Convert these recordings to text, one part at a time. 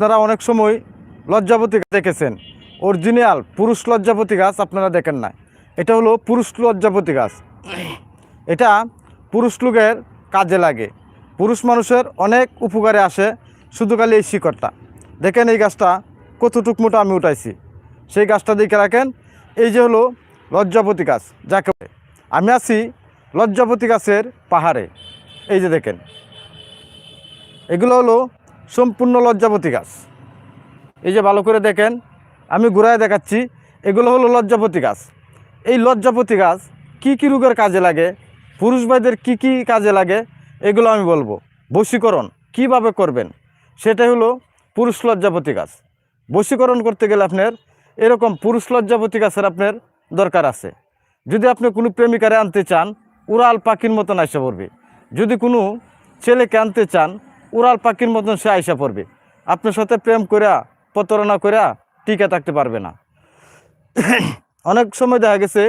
আপনারা অনেক সময় লজ্জাপতি গাছ দেখেছেন। অরিজিনাল পুরুষ লজ্জাপতি গাছ আপনারা দেখেন না এটা হলো পুরুষ লজ্জাপতি গাছ। এটা পুরুষ লোকের কাজে লাগে। পুরুষ মানুষের অনেক উপকারে আসে শুধু খালি এই শিকড়টা। দেখেন এই গাছটা কতটুক মোটা আমি উঠাইছি। সেই গাছটা দেখে রাখেন, এই যে হলো লজ্জাপতি গাছ, যাকে আমি আছি লজ্জাপতি গাছের পাহাড়ে। এই যে দেখেন। এগুলো হলো সম্পূর্ণ লজ্জাপতি গাছ। এই যে ভালো করে দেখেন, আমি ঘুরায় দেখাচ্ছি, এগুলো হলো লজ্জাপতি গাছ। এই লজ্জাপতি গাছ কি কি রোগের কাজে লাগে, পুরুষ ভাইদের কি কি কাজে লাগে, এগুলো আমি বলব। বশীকরণ, কীভাবে করবেন? সেটাই হলো পুরুষ লজ্জাপতি গাছ। বশীকরণ করতে গেলে আপনার এরকম পুরুষ লজ্জাপতি গাছের আপনার দরকার আছে। যদি আপনি কোনো প্রেমিকারে আনতে চান, উড়াল পাখির মতন আইসা পড়বে। যদি কোনো ছেলেকে আনতে চান উড়াল পাখির মতন সে আইসা পড়বে। আপনার সাথে প্রেম করিয়া প্রতারণা করিয়া টিকে থাকতে পারবে না। অনেক সময় দেখা গেছে,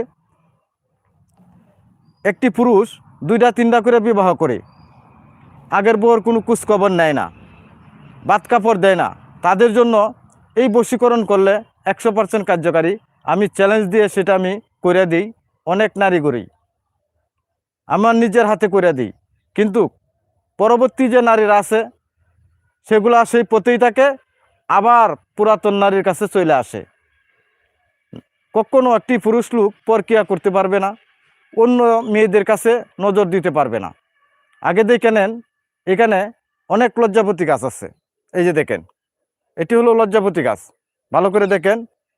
একটি পুরুষ দুইটা তিনটা করে বিবাহ করে। আগের বউর কোনো কুচখবর নেয় না, বাত কাপড় দেয় না। তাদের জন্য এই বশীকরণ করলে একশো পার্সেন্ট কার্যকারী। আমি চ্যালেঞ্জ দিয়ে সেটা আমি করে দিই, অনেক নারী করি। আমার নিজের হাতে করে দিই, কিন্তু পরবর্তী যে নারীরা আছে, সেগুলা সেই থাকে আবার পুরাতন নারীর কাছে চলে আসে। কখনো একটি পুরুষ লোক প্রক্রিয়া করতে পারবে না, অন্য মেয়েদের কাছে নজর দিতে পারবে না। আগে দেখে নেন, এখানে অনেক লজ্জাপতি গাছ আছে। এই যে দেখেন, এটি হলো লজ্জাপতি গাছ। ভালো করে দেখেন,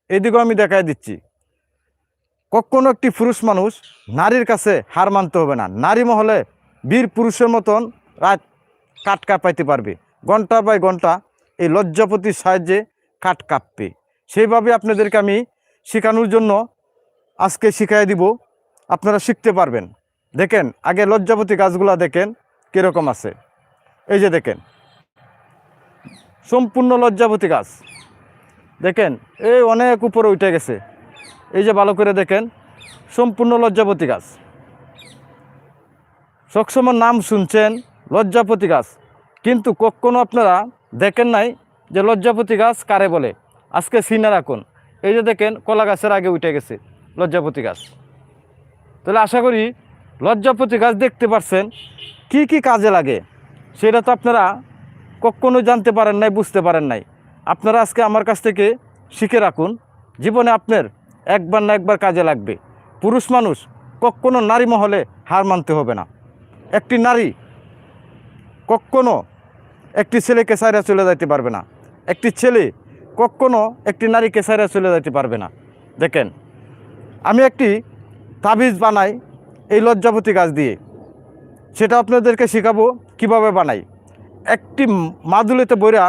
এদিকেও আমি দেখাই দিচ্ছি। কখনো একটি পুরুষ মানুষ নারীর কাছে হার মানতে হবে না। নারী মহলে বীর পুরুষের মতন রাত কাট কাঁপাইতে পারবে। ঘণ্টা বাই ঘণ্টা এই লজ্জাপতির সাহায্যে কাট কাঁপবে। সেইভাবে আপনাদেরকে আমি শেখানোর জন্য আজকে শিখাই দিব। আপনারা শিখতে পারবেন। দেখেন, আগে লজ্জাপতি গাছগুলা দেখেন, কীরকম আছে। এই যে দেখেন। সম্পূর্ণ লজ্জাপতি গাছ। দেখেন, এই অনেক উপরে উঠে গেছে। এই যে ভালো করে দেখেন, সম্পূর্ণ লজ্জাপতি গাছ। সবসময় নাম শুনছেন লজ্জাপতি গাছ। কিন্তু কখনো আপনারা দেখেন নাই যে লজ্জাপতি গাছ কারে বলে? আজকে সিনে রাখুন এই যে দেখেন কলা গাছের আগে উঠে গেছে লজ্জাপতি গাছ। তাহলে আশা করি লজ্জাপতি গাছ দেখতে পারছেন, কি কি কাজে লাগে সেটা তো আপনারা কখনো জানতে পারেন নাই, বুঝতে পারেন নাই। আপনারা আজকে আমার কাছ থেকে শিখে রাখুন, জীবনে আপনার একবার না একবার কাজে লাগবে। পুরুষ মানুষ কখনো নারী মহলে হার মানতে হবে না। একটি নারী কখনো একটি ছেলেকে সাইরা চলে যাইতে পারবে না। একটি ছেলে কখনো একটি নারীকে সাইরা চলে যাইতে পারবে না। দেখেন, আমি একটি তাবিজ বানাই এই লজ্জাপতি গাছ দিয়ে। সেটা আপনাদেরকে শেখাবো কীভাবে বানাই। একটি মাদুলিতে বইরা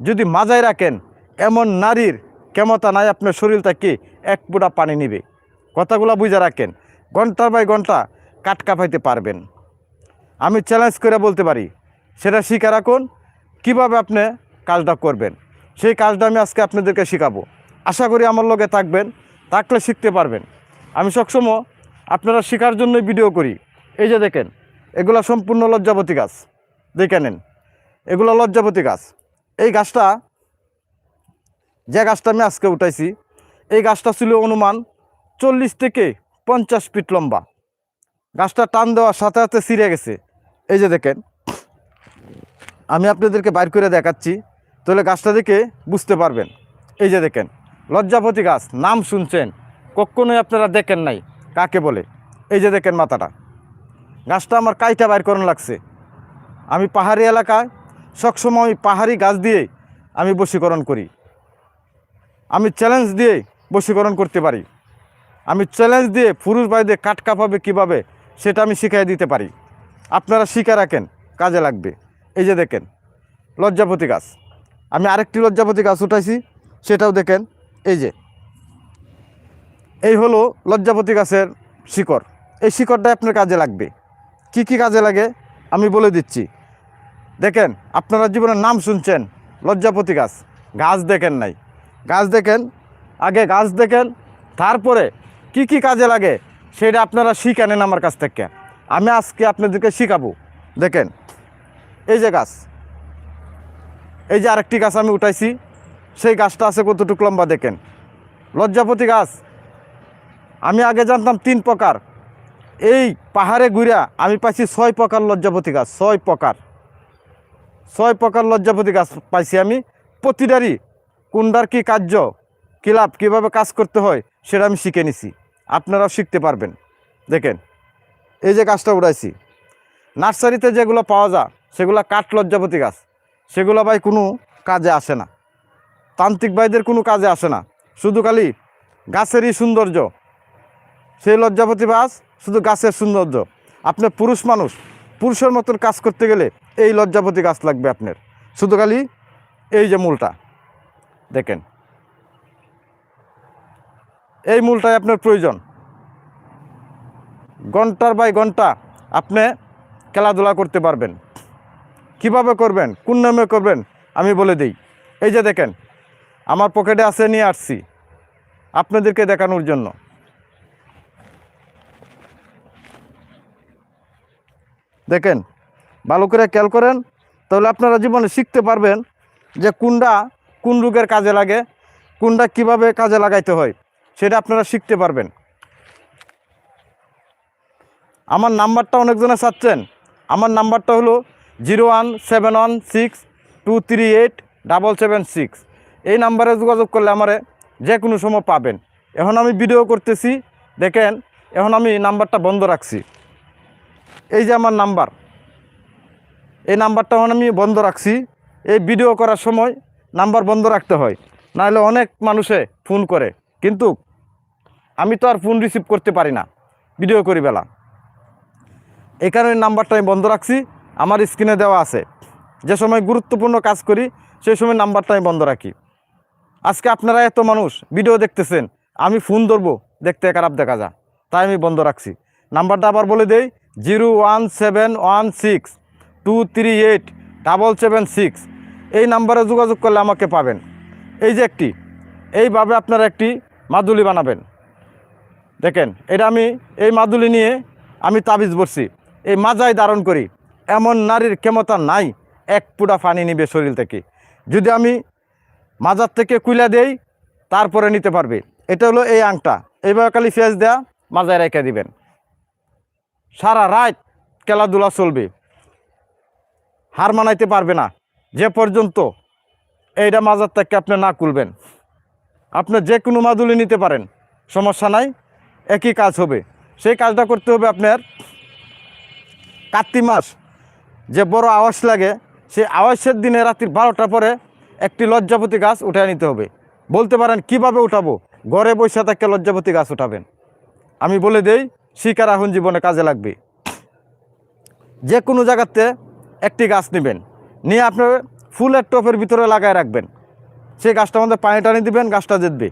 যদি মাজায় রাখেন, এমন নারীর ক্ষমতা নাই, আপনার শরীর থেকে এক পুরা পানি নিবে। কথাগুলো বুঝে রাখেন ঘণ্টা বাই ঘণ্টা কাট কাপাইতে পারবেন। আমি চ্যালেঞ্জ করে বলতে পারি সেটা শিখে রাখুন, কীভাবে আপনি কাজটা করবেন। সেই কাজটা আমি আজকে আপনাদেরকে শেখাবো। আশা করি আমার লগে থাকবেন, থাকলে শিখতে পারবেন। আমি সবসময় আপনারা শেখার জন্যই ভিডিও করি। এই যে দেখেন, এগুলো সম্পূর্ণ লজ্জাপতি গাছ। দেখে নেন, এগুলো লজ্জাপতি গাছ। এই গাছটা, যে গাছটা আমি আজকে উঠাইছি, এই গাছটা ছিল অনুমান চল্লিশ থেকে পঞ্চাশ ফিট লম্বা। গাছটা টান দেওয়ার সাথে সাথে ছিঁড়ে গেছে। এই যে দেখেন আমি আপনাদেরকে বাইর করে দেখাচ্ছি, তাহলে গাছটা দেখে বুঝতে পারবেন। এই যে দেখেন, লজ্জাপতি গাছ, নাম শুনছেন, কখনোই আপনারা দেখেন নাই, কাকে বলে? এই যে দেখেন মাথাটা, গাছটা আমার কাইটা বাইর করানো লাগছে। আমি পাহাড়ি এলাকায়, সবসময় পাহাড়ি গাছ দিয়ে আমি বশীকরণ করি। আমি চ্যালেঞ্জ দিয়ে বশীকরণ করতে পারি। আমি চ্যালেঞ্জ দিয়ে পুরুষ ভাইদের কাট কাঁপাবে কীভাবে, সেটা আমি শিখাই দিতে পারি। আপনারা শিখে রাখেন, কাজে লাগবে। এই যে দেখেন, লজ্জাপতি গাছ। আমি আরেকটি লজ্জাপতি গাছ উঠাইছি, সেটাও দেখেন, এই যে। এই হলো লজ্জাপতি গাছের শিকড়। এই শিকড়টা আপনার কাজে লাগবে। কি কি কাজে লাগে, আমি বলে দিচ্ছি। দেখেন, আপনারা জীবনের নাম শুনছেন, লজ্জাপতি গাছ। গাছ দেখেন নাই। গাছ দেখেন, আগে গাছ দেখেন, তারপরে কি কি কাজে লাগে, সেটা আপনারা শিখে নেন আমার কাছ থেকে। আমি আজকে আপনাদেরকে শিখাবো। দেখেন এই যে গাছ। এই যে আরেকটি গাছ আমি উঠাইছি। সেই গাছটা আছে কতটুকু লম্বা দেখেন। লজ্জাপতি গাছ। আমি আগে জানতাম তিন প্রকার। এই পাহাড়ে ঘুরা আমি পাইছি ছয় প্রকার লজ্জাপতি গাছ, ছয় প্রকার। ছয় প্রকার লজ্জাপতি গাছ পাইছি আমি। প্রতিটারই কোনটার কী কার্য, কী লাভ, কীভাবে কাজ করতে হয়, সেটা আমি শিখে নিছি। আপনারাও শিখতে পারবেন। দেখেন, এই যে গাছটা উড়াইছি নার্সারিতে যেগুলো পাওয়া যায় সেগুলো কাঠ লজ্জাপতি গাছ। সেগুলো ভাই কোনো কাজে আসে না। তান্ত্রিক ভাইদের কোনো কাজে আসে না। শুধু খালি গাছেরই সৌন্দর্য। সেই লজ্জাপতি গাছ শুধু গাছের সৌন্দর্য। আপনি পুরুষ মানুষ, পুরুষের মতন কাজ করতে গেলে এই লজ্জাপতি গাছ লাগবে আপনার। শুধু খালি এই যে মূলটা, দেখেন। এই মূলটাই আপনার প্রয়োজন। ঘণ্টার বাই ঘণ্টা আপনি খেলাধুলা করতে পারবেন। কীভাবে করবেন? কোন নামে করবেন? আমি বলে দিই। এই যে দেখেন, আমার পকেটে আছে, নিয়ে আসছি। আপনাদেরকে দেখানোর জন্য। দেখেন, ভালো করে খেয়াল করেন, তাহলে আপনারা জীবনে শিখতে পারবেন যে কোনটা কোন রোগের কাজে লাগে, কোনটা কীভাবে কাজে লাগাইতে হয়, সেটা আপনারা শিখতে পারবেন। আমার নাম্বারটা অনেকজনে চাচ্ছেন। আমার নাম্বারটা হলো zero one seven one six two three eight double seven six. এই নাম্বারে যোগাযোগ করলে আমারে যে কোনো সময় পাবেন। এখন আমি ভিডিও করতেছি, দেখেন, এখন আমি নাম্বারটা বন্ধ রাখছি। এই যে আমার নাম্বার। এই নাম্বারটা এখন আমি বন্ধ রাখছি। এই ভিডিও করার সময় নাম্বার বন্ধ রাখতে হয়। নাহলে অনেক মানুষে ফোন করে। কিন্তু আমি তো আর ফোন রিসিভ করতে পারি না ভিডিও করি বেলা এই কারণে নাম্বারটা আমি বন্ধ রাখছি। আমার স্ক্রিনে দেওয়া আছে। যে সময় গুরুত্বপূর্ণ কাজ করি সেই সময় নাম্বারটা আমি বন্ধ রাখি। আজকে আপনারা এত মানুষ ভিডিও দেখতেছেন, আমি ফোন ধরবো, দেখতে খারাপ দেখা যায়। তাই আমি বন্ধ রাখছি। নাম্বারটা আবার বলে দেই, zero one seven one six two three eight double seven six. এই নাম্বারে যোগাযোগ করলে আমাকে পাবেন। এই যে একটি, এইভাবে আপনারা একটি মাদুলি বানাবেন। দেখেন, এটা আমি এই মাদুলি নিয়ে আমি তাবিজ বসছি। এই মাজায় ধারণ করি। এমন নারীর ক্ষমতা নাই, এক পুটা পানি নিবে শরীর থেকে। যদি আমি মাজার থেকে কুইলা দেই, তারপরে নিতে পারবে। এটা হলো এই আংটা। এইভাবে খালি ফেস দেয়া, মাজায় রেখে দিবেন। সারা রাত খেলাধুলা চলবে। হার মানাইতে পারবে না। যে পর্যন্ত এইটা মাজার থেকে আপনি না খুলবেন। আপনি যে কোনো মাদুলি নিতে পারেন। সমস্যা নাই, একই কাজ হবে। সেই কাজটা করতে হবে আপনার কার্তিক মাস। যে বড় আওয়াজ লাগে সেই আওয়াজের দিনে রাত্রির বারোটা পরে একটি লজ্জাপতি গাছ উঠায় নিতে হবে। বলতে পারেন, কীভাবে উঠাবো? ঘরে বসে থাকতে লজ্জাপতি গাছ উঠাবেন। আমি বলে দেই, শিকার এখন জীবনে কাজে লাগবে। যে কোনো জায়গাতে একটি গাছ নেবেন। নিয়ে আপনার ফুলের টপের ভিতরে লাগায় রাখবেন। সেই গাছটার মধ্যে পানি টানি দিবেন, গাছটা জিতবে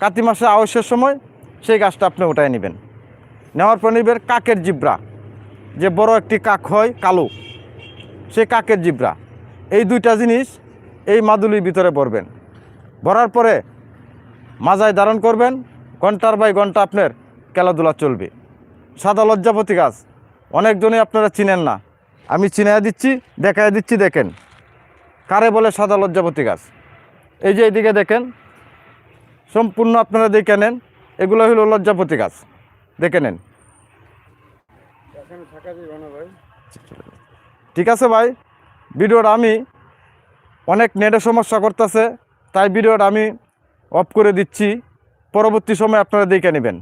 কাতি মাসে আওয়াজের সময় সেই গাছটা আপনি উঠায় নেবেন। নেওয়ার পর নেবেন কাকের জিব্রা। যে বড় একটি কাক হয়, কালো। সে কাকের জিব্রা। এই দুইটা জিনিস এই মাদুলির ভিতরে ভরবেন ভরার পরে মাজায় ধারণ করবেন ঘণ্টার বাই ঘণ্টা আপনার খেলাধুলা চলবে। সাদা লজ্জাপতি গাছ অনেকজনই আপনারা চিনেন না। আমি চিনাইয়া দিচ্ছি দেখাইয়া দিচ্ছি দেখেন। কারে বলে সাদা লজ্জাপতি গাছ? এই যে এইদিকে দেখেন সম্পূর্ণ আপনারা দেখে নেন এগুলো হলো লজ্জাপতি গাছ। দেখে নেন। ঠিক আছে ভাই? ভিডিওটা আমি অনেক নেটে সমস্যা করতেছে, তাই ভিডিওটা আমি অফ করে দিচ্ছি। পরবর্তী সময় আপনারা দেখে নেবেন।